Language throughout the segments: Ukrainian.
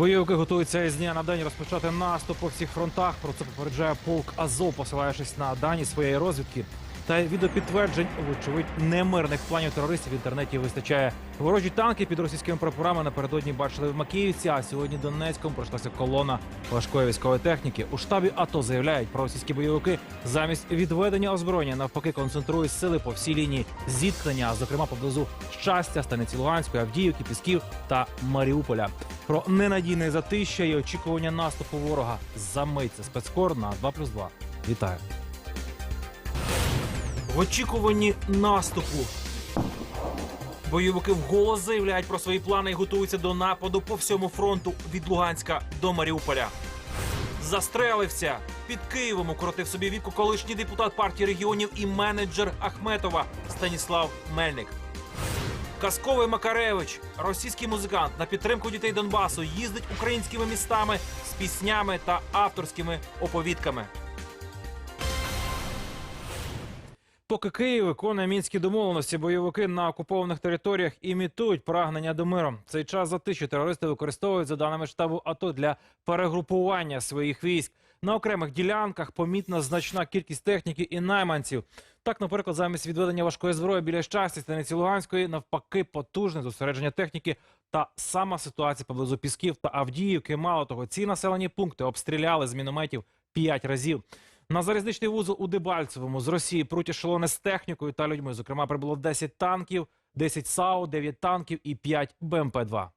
Бойовики готуються із дня на день розпочати наступ по всіх фронтах. Про це попереджає полк Азов, посилаючись на дані своєї розвідки. Та відеопідтверджень, вочевидь, немирних планів терористів в інтернеті вистачає. Ворожі танки під російськими прапорами напередодні бачили в Макіївці, а сьогодні Донецьком пройшлася колона важкої військової техніки. У штабі АТО заявляють, про російські бойовики замість відведення озброєння навпаки концентрують сили по всій лінії зіткнення, зокрема поблизу щастя, станиці Луганської, Авдіївки, Пісків та Маріуполя. Про ненадійне затища і очікування наступу ворога за замиться спецкор на 2+,2. Вітаю. В очікуванні наступу бойовики вголос заявляють про свої плани і готуються до нападу по всьому фронту від Луганська до Маріуполя. Застрелився під Києвом. Укоротив собі віку колишній депутат партії регіонів і менеджер Ахметова Станіслав Мельник. Казковий Макаревич, російський музикант на підтримку дітей Донбасу, їздить українськими містами з піснями та авторськими оповідками. Поки Київ виконує мінські домовленості, бойовики на окупованих територіях імітують прагнення до миру. Цей час затиші терористи використовують за даними штабу АТО для перегрупування своїх військ. На окремих ділянках помітна значна кількість техніки і найманців. Так, наприклад, замість відведення важкої зброї біля щастя станиці Луганської, навпаки, потужне зосередження техніки та сама ситуація поблизу Пісків та Авдіївки. Мало того, ці населені пункти обстріляли з мінометів п'ять разів. На залізничний вузол у Дебальцевому з Росії пруть ешелони з технікою та людьми. Зокрема, прибуло 10 танків, 10 САУ, 9 танків і 5 БМП-2.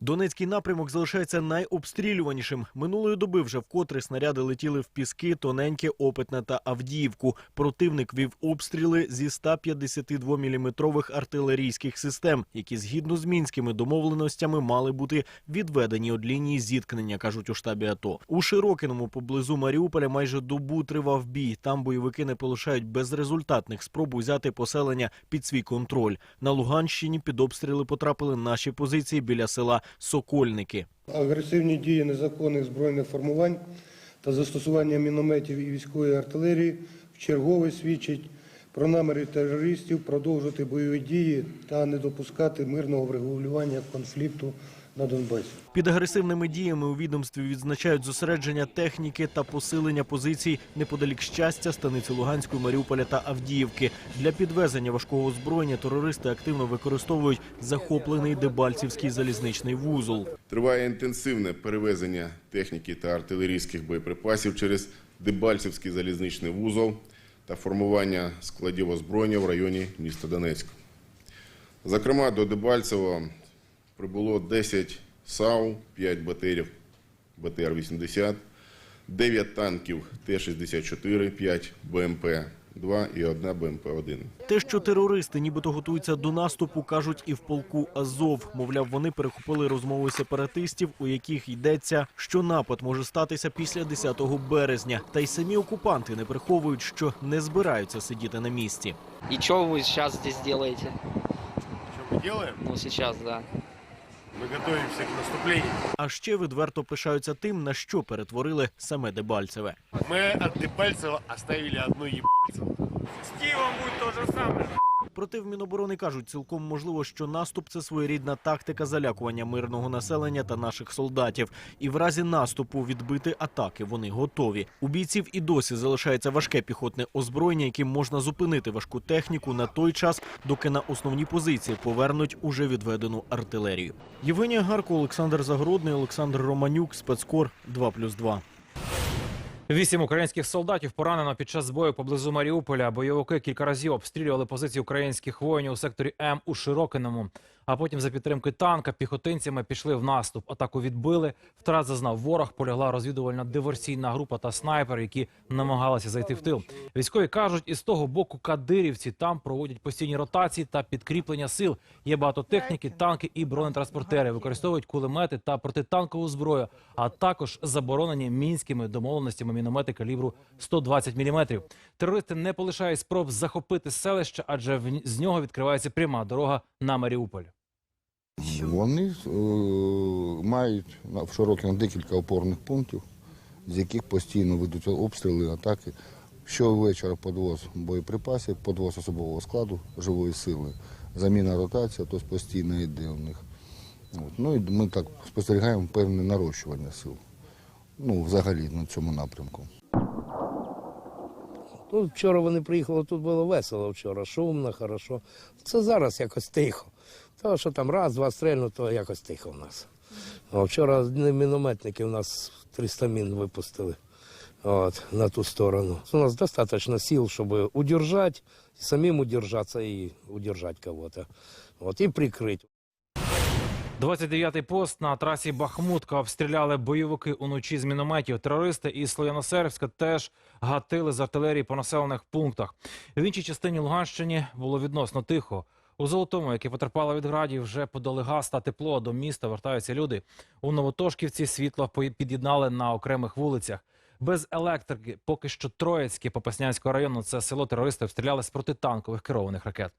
Донецький напрямок залишається найобстрілюванішим. Минулої доби вже вкотре снаряди летіли в піски, тоненьке, опитне та Авдіївку. Противник вів обстріли зі 152-мм артилерійських систем, які згідно з мінськими домовленостями мали бути відведені від лінії зіткнення, кажуть у штабі АТО. У Широкиному поблизу Маріуполя майже добу тривав бій. Там бойовики не полишають безрезультатних спроб узяти поселення під свій контроль. На Луганщині під обстріли потрапили наші позиції біля села Сокольники. Агресивні дії незаконних збройних формувань та застосування мінометів і військової артилерії вчергове свідчить про наміри терористів продовжити бойові дії та не допускати мирного врегулювання конфлікту на Донбасі. Під агресивними діями у відомстві відзначають зосередження техніки та посилення позицій неподалік щастя, станиці Луганської, Маріуполя та Авдіївки. Для підвезення важкого озброєння терористи активно використовують захоплений Дебальцівський залізничний вузол. Триває інтенсивне перевезення техніки та артилерійських боєприпасів через Дебальцевський залізничний вузол та формування складів озброєння в районі міста Донецька. Зокрема, до Дебальцева прибуло 10 САУ, 5 БТРів БТР-80, 9 танків Т-64, 5 БМП-2 і 1 БМП-1. Те, що терористи нібито готуються до наступу, кажуть і в полку Азов. Мовляв, вони перехопили розмови сепаратистів, у яких йдеться, що напад може статися після 10 березня. Та й самі окупанти не приховують, що не збираються сидіти на місці. И что вы сейчас здесь делаете? Что мы делаем? Ну, сейчас, да. Мы готуємося к наступлення. А ще відверто пишаються тим, на що перетворили саме Дебальцеве. Ми від Дебальцева оставили одну ебальцево. Проте в Міноборони кажуть, цілком можливо, що наступ це своєрідна тактика залякування мирного населення та наших солдатів. І в разі наступу відбити атаки вони готові. У бійців і досі залишається важке піхотне озброєння, яким можна зупинити важку техніку на той час, доки на основні позиції повернуть уже відведену артилерію. Євгенія Гарко, Олександр Загородний, Олександр Романюк, спецкор 2+,2. Вісім українських солдатів поранено під час бою поблизу Маріуполя. Бойовики кілька разів обстрілювали позиції українських воїнів у секторі М у Широкиному. А потім за підтримки танка піхотинцями пішли в наступ. Атаку відбили. Втрат зазнав ворог. Полягла розвідувальна диверсійна група та снайпер, які намагалися зайти в тил. Військові кажуть, із того боку кадирівці там проводять постійні ротації та підкріплення сил. Є багато техніки, танки і бронетранспортери. Використовують кулемети та протитанкову зброю, а також заборонені мінськими домовленостями міномети калібру 120 мм. Терористи не полишають спроб захопити селище, адже в- з нього відкривається пряма дорога на Маріуполь. Вони е, мають в Широкіно декілька опорних пунктів, з яких постійно ведуть обстріли, атаки. Щовечора подвоз боєприпасів, подвоз особового складу, живої сили, заміна ротація, тобто постійно йде у них. От. Ну і ми так спостерігаємо певне нарощування сил. Ну, взагалі на цьому напрямку. Ну, вчора вони приїхали, тут було весело вчора, шумно, хорошо. Це зараз якось тихо. Тому що там раз, два стрельну, то якось тихо в нас. А вчора мінометники у нас 300 мін випустили от, на ту сторону. У нас достатньо сил, щоб удержати, самим удержатися і удержати кого-то. От, і прикрити. 29-й пост на трасі Бахмутка обстріляли бойовики уночі з мінометів. Терористи із Слов'яносерська теж гатили з артилерії по населених пунктах. В іншій частині Луганщини було відносно тихо. У Золотому, яке потерпало від градів, вже подали газ та тепло. До міста вертаються люди. У Новотошківці світло під'єднали на окремих вулицях. Без електрики поки що Троїцьке Попаснянського району. Це село терористи обстріляли з протитанкових керованих ракет.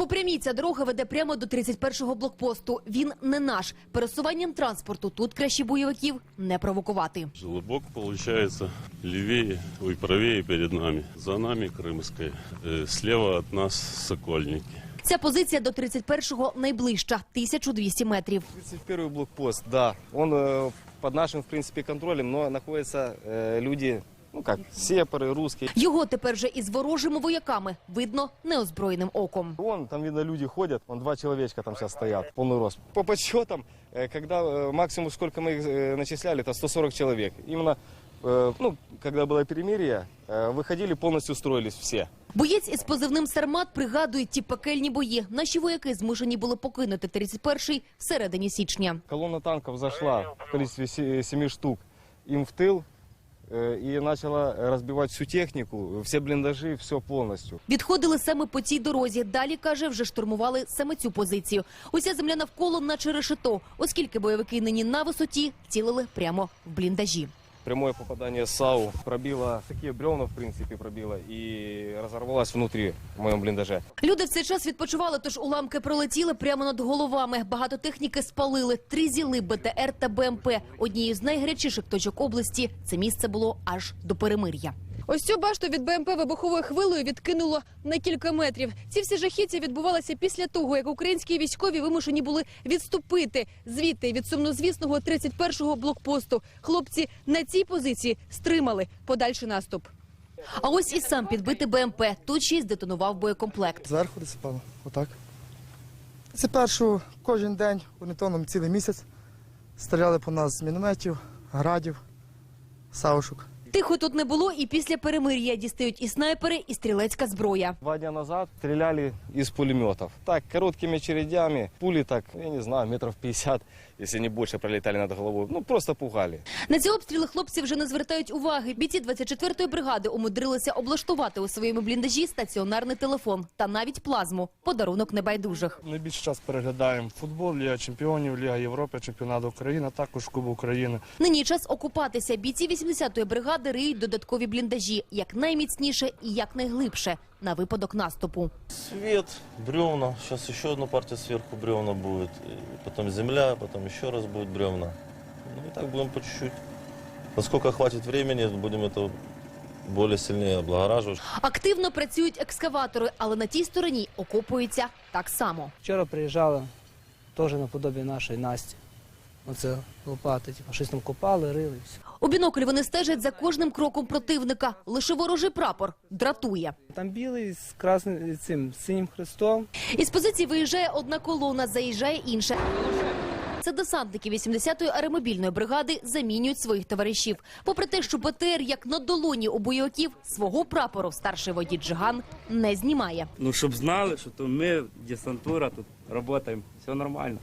По прямій ця дорога веде прямо до 31-го блокпосту. Він не наш. Пересуванням транспорту тут краще бойовиків не провокувати. Желобок получается левее, ой, правее перед нами. За нами Крымская. Э, Слева от нас Сокольники. Ця позиція до 31-го найближча 1200 метрів. 31 блокпост, да. Он э, под нашим, в принципе, контролем, но находятся э, люди, ну как, сепары, русские. Його тепер же із ворожими вояками видно неозброєним оком. Вон, там видно, люди ходят, вон два человечка там сейчас стоят, полный рост. По подсчетам, э, когда э, максимум, сколько мы их э, начисляли, это 140 человек. Именно, э, ну, когда было перемирие, э, выходили, полностью строились все. Боєць із позивним Сармат пригадує ті пекельні бої. Наші вояки змушені були покинути 31-й всередині січня. Колонна танков зашла в количестве се- семи штук им в тыл э, и начала разбивать всю технику, все блиндажи, все полностью. Відходили саме по цій дорозі. Далі каже, вже штурмували саме цю позицію. Уся земля навколо, наче решето, оскільки бойовики нині на висоті цілили прямо в бліндажі. Прямое попадание САУ пробило, такие бревна, в принципе, пробило и разорвалось внутри в моем блиндаже. Люди в цей час відпочивали, тож уламки пролетіли прямо над головами. Багато техніки спалили. Три зіли БТР та БМП. Однією з найгарячіших точок області це місце було аж до перемир'я. Ось цю башту від БМП вибуховою хвилею відкинуло на кілька метрів. Ці всі жахіття відбувалися після того, як українські військові вимушені були відступити звідти від сумнозвісного 31-го блокпосту. Хлопці на цій позиції стримали подальший наступ. А ось і сам підбитий БМП. Тут ще й здетонував боєкомплект. Зверху досипало, отак. Це першу кожен день, орієнтовно цілий місяць. Стріляли по нас з мінометів, градів, саушок. Тихо тут не було, і після перемир'я дістають і снайпери, і стрілецька зброя. Два дня назад стреляли из пулеметов. Так, короткими очередями, пули так, я не знаю, метров 50, если не больше, пролетали над головой. Ну, просто пугали. На ці обстріли хлопці вже не звертають уваги. Бійці 24-ї бригади умудрилися облаштувати у своєму бліндажі стаціонарний телефон та навіть плазму. Подарунок небайдужих. Найбільше час переглядаємо футбол, Ліга Чемпіонів, Ліга Європи, Чемпіонат України, також Кубок України. Нині час окупатися. Бійці 80-ї бригади риють додаткові бліндажі як найміцніше і як найглибше на випадок наступу. Свет, бревна. Сейчас еще одна партия сверху бревна будет. И потом земля, потом еще раз будет бревна. Ну и так будем по чуть-чуть. Насколько хватит времени, будем это более сильнее облагораживать. Активно працюють екскаватори, але на тій стороні окопуються так само. Вчора приїжджали теж наподобі нашої Насті. Оце лопати, типу, щось там копали, рили. все. У бінокль вони стежать за кожним кроком противника. Лише ворожий прапор дратує. Там білий з красним цим синім хрестом. Із позиції виїжджає одна колона, заїжджає інша. Це десантники 80-ї аеромобільної бригади замінюють своїх товаришів. Попри те, що БТР як на долоні у бойовиків, свого прапору старший водій Джиган не знімає. Ну, щоб знали, що то ми, десантура, тут працюємо, все нормально.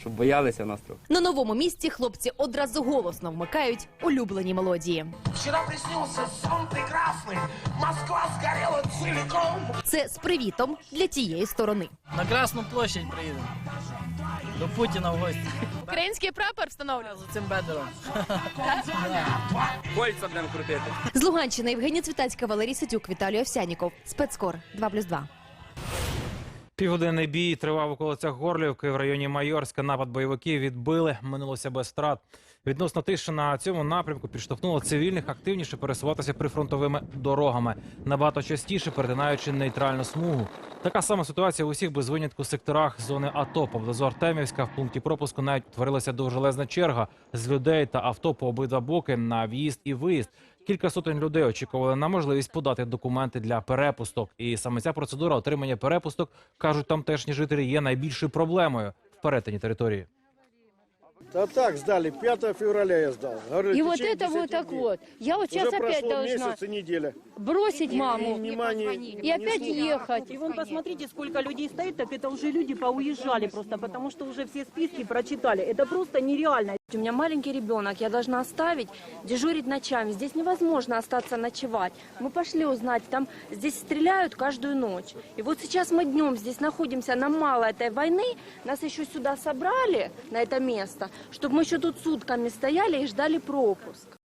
Щоб боялися нас трохи. На новому місці хлопці одразу голосно вмикають улюблені мелодії. Вчера приснился сон прекрасный. Москва сгорела целиком. Це з привітом для тієї сторони. На Красну площадь приїдемо. До Путіна в гості. Український прапор встановлюють. За цим бедером. Кольця будемо крутити. З Луганщини Євгенія Цвітацька, Валерій Ситюк, Віталій Овсяніков. Спецкор 2+,2. Півгодинний бій тривав у околицях Горлівки в районі Майорська. Напад бойовиків відбили. Минулося без втрат. Відносно тиша на цьому напрямку підштовхнуло цивільних активніше пересуватися прифронтовими дорогами, набагато частіше перетинаючи нейтральну смугу. Така сама ситуація в усіх без винятку секторах зони АТО. Поблизу Артемівська в пункті пропуску навіть творилася довжелезна черга з людей та авто по обидва боки на в'їзд і виїзд. Кілька сотень людей очікували на можливість подати документи для перепусток. І саме ця процедура отримання перепусток, кажуть тамтешні жителі, є найбільшою проблемою в перетині території. Да так, сдали. 5 февраля я сдал. Говорю, И в вот течение это 10 вот так дней. вот. Я вот Уже сейчас опять прошло должна месяц и неделя. бросить Ни маму внимания, и опять ехать. И вон посмотрите, сколько людей стоит, так это уже люди поуезжали просто, потому что уже все списки прочитали. Это просто нереально. У меня маленький ребенок, я должна оставить, дежурить ночами. Здесь невозможно остаться ночевать. Мы пошли узнать, там здесь стреляют каждую ночь. И вот сейчас мы днем здесь находимся, нам мало этой войны, нас еще сюда собрали, на это место, чтобы мы еще тут сутками стояли и ждали пропуск.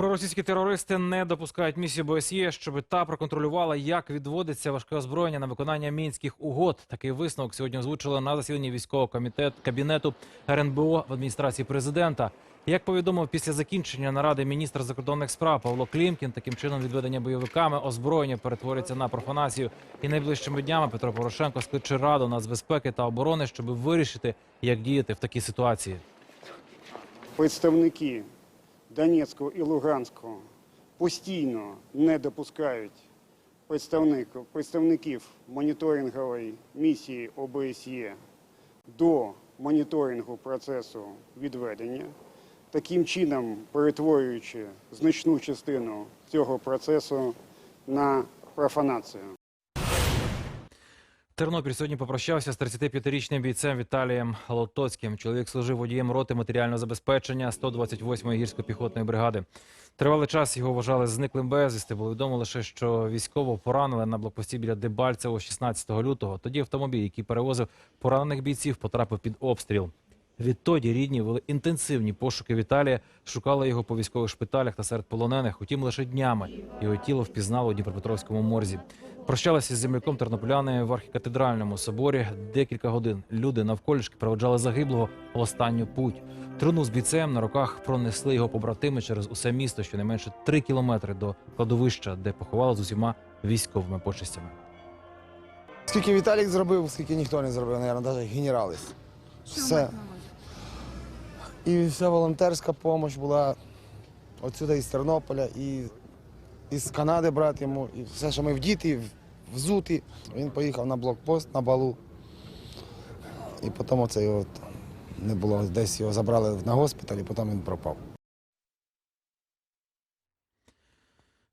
Проросійські терористи не допускають місію БСЄ, щоб та проконтролювала, як відводиться важке озброєння на виконання мінських угод. Такий висновок сьогодні озвучили на засіданні військового комітету кабінету РНБО в адміністрації президента. Як повідомив після закінчення наради міністр закордонних справ Павло Клімкін, таким чином відведення бойовиками озброєння перетвориться на профанацію. І найближчими днями Петро Порошенко скличе раду нацбезпеки та оборони, щоб вирішити, як діяти в такій ситуації. представники Донецького і Луганського постійно не допускають представників моніторингової місії ОБСЄ до моніторингу процесу відведення, таким чином перетворюючи значну частину цього процесу на профанацію. Тернопіль сьогодні попрощався з 35-річним бійцем Віталієм Лотоцьким. Чоловік служив водієм роти матеріального забезпечення 128-ї гірсько-піхотної бригади. Тривалий час його вважали зниклим безвісти. Було відомо лише, що військово поранили на блокпості біля Дебальцево 16 лютого. Тоді автомобіль, який перевозив поранених бійців, потрапив під обстріл. Відтоді рідні вели інтенсивні пошуки Віталія, шукали його по військових шпиталях та серед полонених. Утім, лише днями його тіло впізнало у Дніпропетровському морзі. Прощалися з земляком тернополяни в архікатедральному соборі. Декілька годин люди навколішки проведжали загиблого в останню путь. Труну з бійцем на руках пронесли його побратими через усе місто, щонайменше три кілометри до кладовища, де поховали з усіма військовими почестями. Скільки Віталік зробив, скільки ніхто не зробив, навіть навіть генерали. Все. І вся волонтерська допомога була отсюди із Тернополя, і із Канади брат йому, і все, що ми вдіти, взуті. Він поїхав на блокпост на балу. І потім оце його не було. Десь його забрали на госпіталь, і потім він пропав.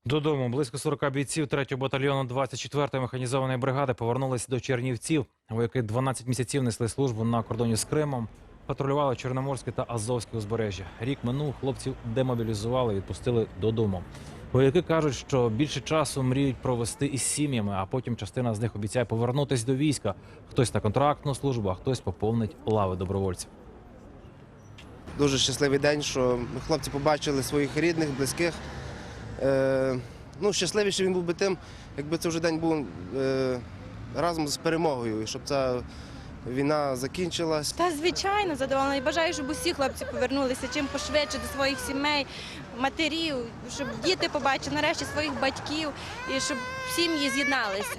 Додому близько 40 бійців 3-го батальйону 24-ї механізованої бригади повернулись до Чернівців. Вояки 12 місяців несли службу на кордоні з Кримом, патрулювали Чорноморське та Азовське узбережжя. Рік минув, хлопців демобілізували, відпустили додому. Вояки кажуть, що більше часу мріють провести із сім'ями, а потім частина з них обіцяє повернутись до війська. Хтось на контрактну службу, а хтось поповнить лави добровольців. Дуже щасливий день, що хлопці побачили своїх рідних, близьких. Е, ну, щасливіше він був би тим, якби це вже день був е, разом з перемогою, щоб ця війна закінчилась. Та звичайно задоволена. І бажаю, щоб усі хлопці повернулися чим пошвидше до своїх сімей, матерів, щоб діти побачили нарешті своїх батьків і щоб сім'ї з'єдналися.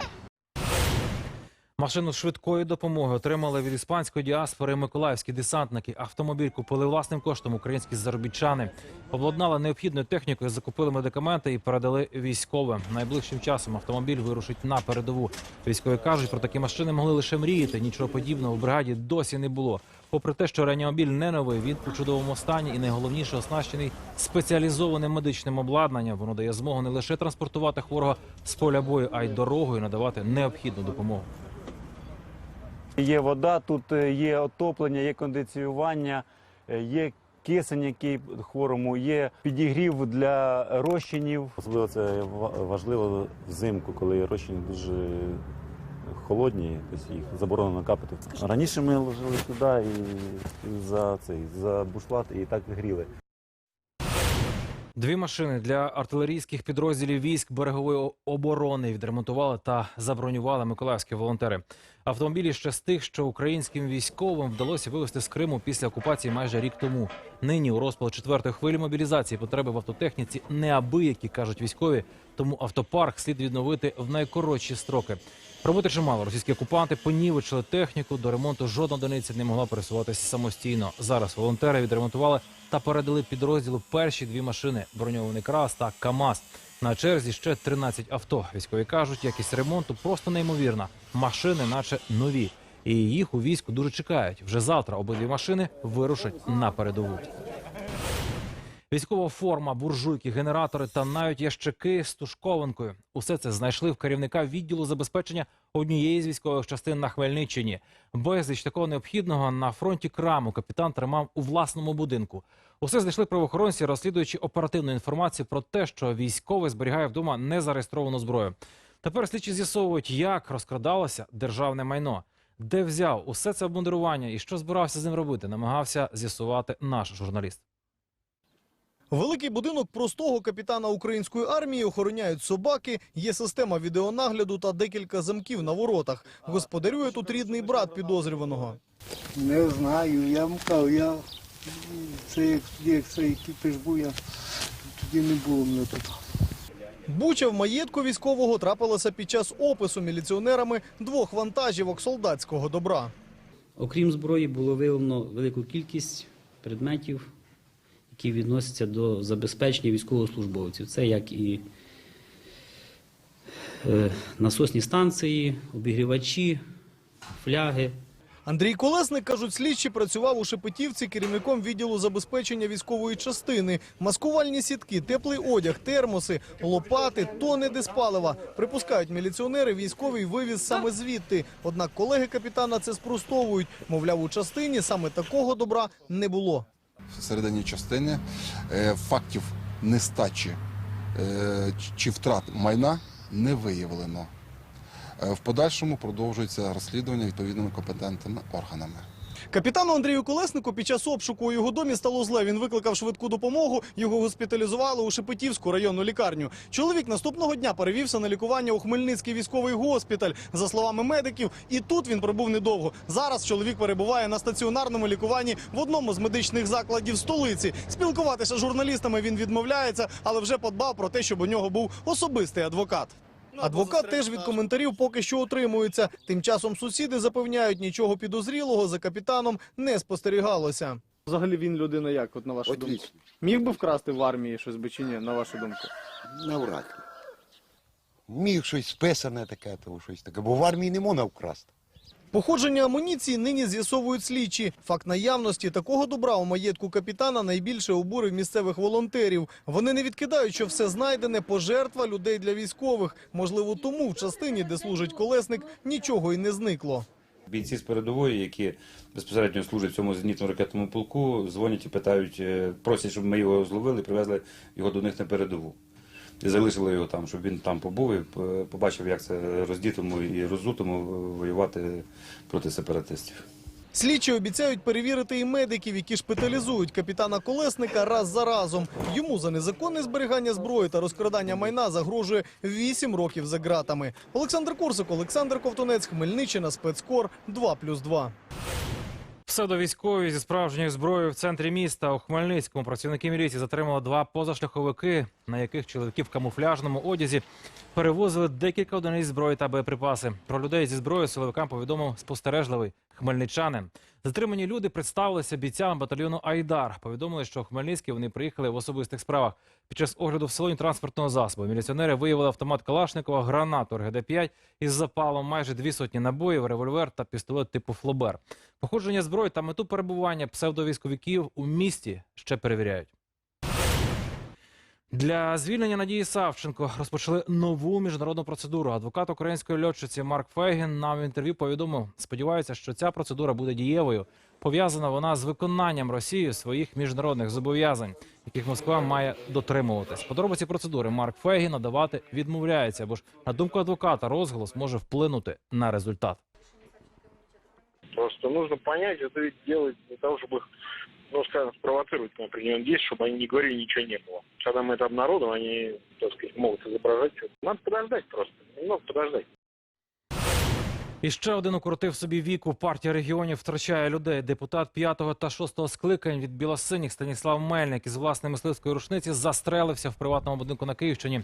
Машину швидкої допомоги отримали від іспанської діаспори миколаївські десантники. Автомобіль купили власним коштом українські заробітчани. Обладнали необхідною технікою, закупили медикаменти і передали військовим. Найближчим часом автомобіль вирушить на передову. Військові кажуть, про такі машини могли лише мріяти. Нічого подібного в бригаді досі не було. Попри те, що реанімобіль не новий, він у чудовому стані і найголовніше оснащений спеціалізованим медичним обладнанням. Воно дає змогу не лише транспортувати хворого з поля бою, а й дорогою надавати необхідну допомогу. Є вода, тут е, є отоплення, є кондиціювання, е, є кисень, який хворому, є підігрів для розчинів. Особливо це важливо взимку, коли розчини дуже холодні, тобто їх заборонено капати. Раніше ми ложили сюди і, і за цей за бушлат і так гріли. Дві машини для артилерійських підрозділів військ берегової оборони відремонтували та забронювали миколаївські волонтери. Автомобілі ще з тих, що українським військовим вдалося вивезти з Криму після окупації майже рік тому. Нині у розпал четвертої хвилі мобілізації потреби в автотехніці неабиякі, кажуть військові. Тому автопарк слід відновити в найкоротші строки. Роботи чимало. Російські окупанти понівечили техніку. До ремонту жодна одиниця не могла пересуватися самостійно. Зараз волонтери відремонтували та передали підрозділу перші дві машини: броньований крас та КАМАЗ. На черзі ще 13 авто. Військові кажуть, якість ремонту просто неймовірна. Машини, наче нові, і їх у війську дуже чекають. Вже завтра обидві машини вирушать на передову. Військова форма, буржуйки, генератори та навіть ящики з тушкованкою. Усе це знайшли в керівника відділу забезпечення однієї з військових частин на Хмельниччині. Безліч такого необхідного на фронті краму капітан тримав у власному будинку. Усе знайшли правоохоронці, розслідуючи оперативну інформацію про те, що військовий зберігає вдома незареєстровану зброю. Тепер слідчі з'ясовують, як розкрадалося державне майно, де взяв усе це обмундирування і що збирався з ним робити, намагався з'ясувати наш журналіст. Великий будинок простого капітана української армії охороняють собаки, є система відеонагляду та декілька замків на воротах. Господарює тут рідний брат підозрюваного. Не знаю, я мукав, я це як, як цей кипиш був, я тоді не було мене тут. Буча в маєтку військового трапилася під час опису міліціонерами двох вантажівок солдатського добра. Окрім зброї, було виявлено велику кількість предметів, які відносяться до забезпечення військовослужбовців. Це як і е, насосні станції, обігрівачі, фляги. Андрій Колесник, кажуть, слідчі працював у Шепетівці керівником відділу забезпечення військової частини. Маскувальні сітки, теплий одяг, термоси, лопати, тони диспалива. Припускають міліціонери, військовий вивіз саме звідти. Однак колеги капітана це спростовують. Мовляв, у частині саме такого добра не було. Всередині частини е, фактів нестачі е, чи втрат майна не виявлено. Е, В подальшому продовжується розслідування відповідними компетентними органами. Капітану Андрію Колеснику під час обшуку у його домі стало зле. Він викликав швидку допомогу. Його госпіталізували у Шепетівську районну лікарню. Чоловік наступного дня перевівся на лікування у Хмельницький військовий госпіталь. За словами медиків, і тут він пробув недовго. Зараз чоловік перебуває на стаціонарному лікуванні в одному з медичних закладів столиці. Спілкуватися з журналістами він відмовляється, але вже подбав про те, щоб у нього був особистий адвокат. Адвокат теж від коментарів поки що утримується. Тим часом сусіди запевняють, нічого підозрілого за капітаном не спостерігалося. Взагалі він людина як, от на вашу думку? Міг би вкрасти в армії щось би чи ні, на вашу думку? Навряд ли. Міг щось списане таке, то щось таке, бо в армії не можна вкрасти. Походження амуніції нині з'ясовують слідчі. Факт наявності такого добра у маєтку капітана найбільше обурив місцевих волонтерів. Вони не відкидають, що все знайдене пожертва людей для військових. Можливо, тому в частині, де служить колесник, нічого й не зникло. Бійці з передової, які безпосередньо служать цьому зенітно ракетному полку, дзвонять і питають, е, просять, щоб ми його зловили і привезли його до них на передову. І залишили його там, щоб він там побув і е, побачив, як це роздітому і роззутому воювати проти сепаратистів. Слідчі обіцяють перевірити і медиків, які шпиталізують капітана Колесника раз за разом. Йому за незаконне зберігання зброї та розкрадання майна загрожує 8 років за ґратами. Олександр Курсик, Олександр Ковтунець, Хмельниччина, спецкор 2+,2. Псевдовійськові зі справжньою зброєю в центрі міста у Хмельницькому працівники міліції затримали два позашляховики, на яких чоловіки в камуфляжному одязі перевозили декілька одиниць зброї та боєприпаси. Про людей зі зброєю силовикам повідомив спостережливий хмельничанин. Затримані люди представилися бійцями батальйону Айдар. Повідомили, що в Хмельницький вони приїхали в особистих справах. Під час огляду в салоні транспортного засобу міліціонери виявили автомат Калашникова, гранату РГД-5 із запалом майже дві сотні набоїв, револьвер та пістолет типу Флобер. Походження зброї та мету перебування псевдовійськовиків у місті ще перевіряють. Для звільнення Надії Савченко розпочали нову міжнародну процедуру. Адвокат української льотчиці Марк Фейгін нам в інтерв'ю повідомив, сподівається, що ця процедура буде дієвою. Пов'язана вона з виконанням Росією своїх міжнародних зобов'язань, яких Москва має дотримуватись. Подробиці процедури Марк Фейгін надавати відмовляється, бо ж на думку адвоката розголос може вплинути на результат. Просто нужно понять, это ведь делать для того, чтобы ну, скажем, спровоцировать на определенные действия, чтобы они не говорили, ничего не было. Когда мы это обнародуем, они, так сказать, могут изображать. всё. Надо подождать просто, немного подождать. І ще один укрутив собі віку. Партія регіонів втрачає людей. Депутат 5 та 6 скликань від білосиніх Станіслав Мельник із власної мисливської рушниці застрелився в приватному будинку на Київщині.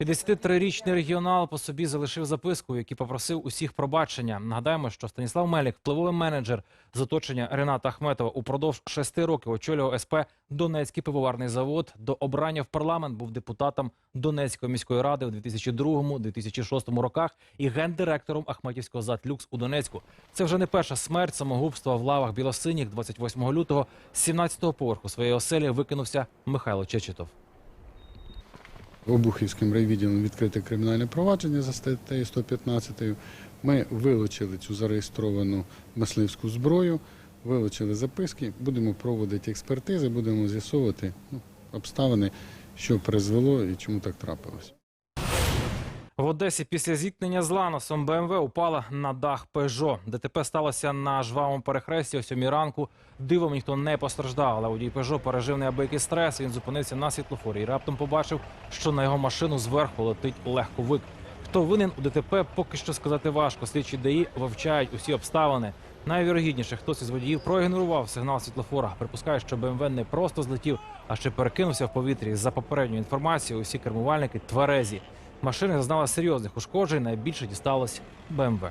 53-річний регіонал по собі залишив записку, в якій попросив усіх пробачення. Нагадаємо, що Станіслав Мельник, впливовий менеджер з оточення Рената Ахметова, упродовж шести років очолював СП Донецький пивоварний завод. До обрання в парламент був депутатом Донецької міської ради у 2002-2006 роках і гендиректором Ахметівського затлюкс у Донецьку. Це вже не перша смерть самогубства в лавах білосиніх. 28 лютого з 17-го поверху своєї оселі викинувся Михайло Чечетов. Обухівським райвідділом відкрите кримінальне провадження за статтею 115. Ми вилучили цю зареєстровану мисливську зброю, вилучили записки, будемо проводити експертизи, будемо з'ясовувати ну, обставини, що призвело і чому так трапилось. В Одесі після зіткнення з Ланосом БМВ упала на дах Пежо. ДТП сталося на жвавому перехресті о сьомій ранку. Дивом ніхто не постраждав, але водій Пежо пережив неабиякий стрес. Він зупинився на світлофорі і раптом побачив, що на його машину зверху летить легковик. Хто винен у ДТП, поки що сказати важко. Слідчі ДАІ вивчають усі обставини. Найвірогідніше, хтось із водіїв проігнорував сигнал світлофора. Припускає, що БМВ не просто злетів, а ще перекинувся в повітрі. За попередньою інформацією, усі кермувальники тверезі. Машина зазнала серйозних ушкоджень. Найбільше дісталось БМВ.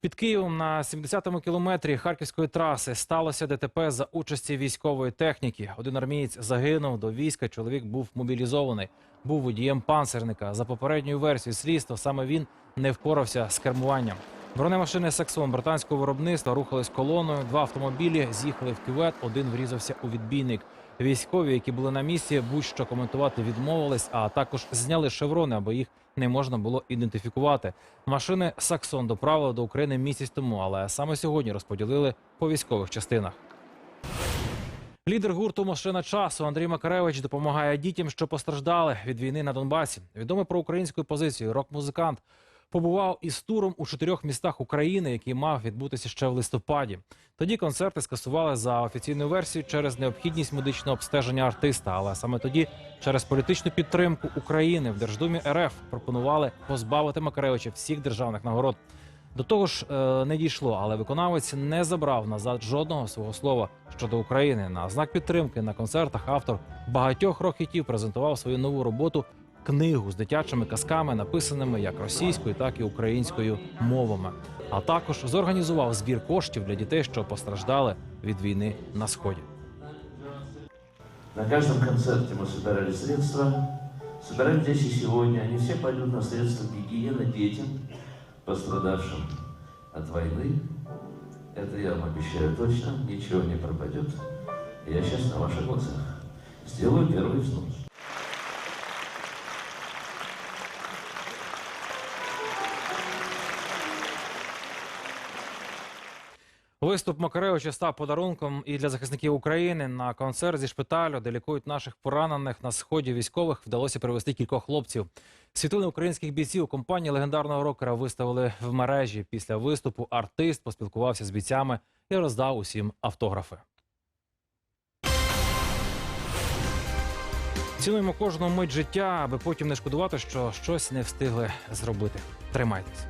Під Києвом на 70-му кілометрі харківської траси сталося ДТП за участі військової техніки. Один армієць загинув до війська. Чоловік був мобілізований, був водієм панцерника. За попередньою версією слідства саме він не впорався з кермуванням. Бронемашини Саксон британського виробництва рухались колоною. Два автомобілі з'їхали в кювет, один врізався у відбійник. Військові, які були на місці, будь-що коментувати відмовились, а також зняли шеврони, аби їх не можна було ідентифікувати. Машини Саксон доправили до України місяць тому, але саме сьогодні розподілили по військових частинах. Лідер гурту Машина часу Андрій Макаревич допомагає дітям, що постраждали від війни на Донбасі. Відомий про українську позицію рок-музикант побував із туром у чотирьох містах України, який мав відбутися ще в листопаді. Тоді концерти скасували за офіційною версією через необхідність медичного обстеження артиста. Але саме тоді, через політичну підтримку України в Держдумі РФ пропонували позбавити Макаревича всіх державних нагород. До того ж, е, не дійшло, але виконавець не забрав назад жодного свого слова щодо України. На знак підтримки на концертах автор багатьох рок-хітів презентував свою нову роботу книгу з дитячими казками, написаними як російською, так і українською мовами. А також зорганізував збір коштів для дітей, що постраждали від війни на сході. На каждом концерте мы собирали средства. Собираем здесь и сегодня. Они все пойдут на средства гигиены детям, пострадавшим от войны. Это я вам обещаю точно, ничего не пропадет. Я сейчас на ваших глазах сделаю первый взнос. Виступ Макаревича став подарунком і для захисників України на концерт зі шпиталю, де лікують наших поранених на сході військових, вдалося привезти кількох хлопців. Світлини українських бійців компанії легендарного рокера виставили в мережі. Після виступу артист поспілкувався з бійцями і роздав усім автографи. Цінуємо кожну мить життя, аби потім не шкодувати, що щось не встигли зробити. Тримайтесь.